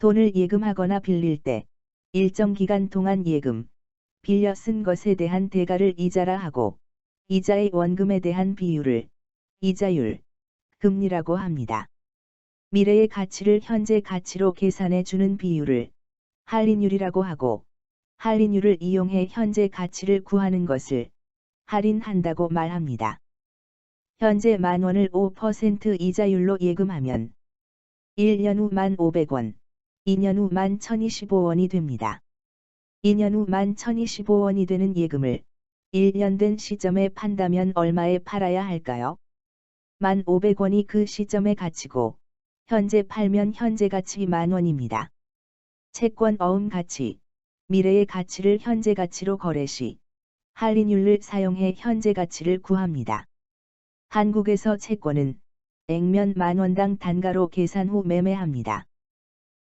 돈을 예금하거나 빌릴 때 일정 기간 동안 예금, 빌려 쓴 것에 대한 대가를 이자라 하고 이자의 원금에 대한 비율을 이자율, 금리라고 합니다. 미래의 가치를 현재 가치로 계산해 주는 비율을 할인율이라고 하고 할인율을 이용해 현재 가치를 구하는 것을 할인한다고 말합니다. 현재 만 원을 5% 이자율로 예금하면 1년 후 1,500원, 2년 후 11,025원이 됩니다. 2년 후 11,025원이 되는 예금을 1년 된 시점에 판다면 얼마에 팔아야 할까요? 1,500원이 그 시점의 가치고 현재 팔면 현재 가치 만원입니다. 채권 어음 가치, 미래의 가치를 현재 가치로 거래 시 할인율을 사용해 현재 가치를 구합니다. 한국에서 채권은 액면 만원당 단가로 계산 후 매매합니다.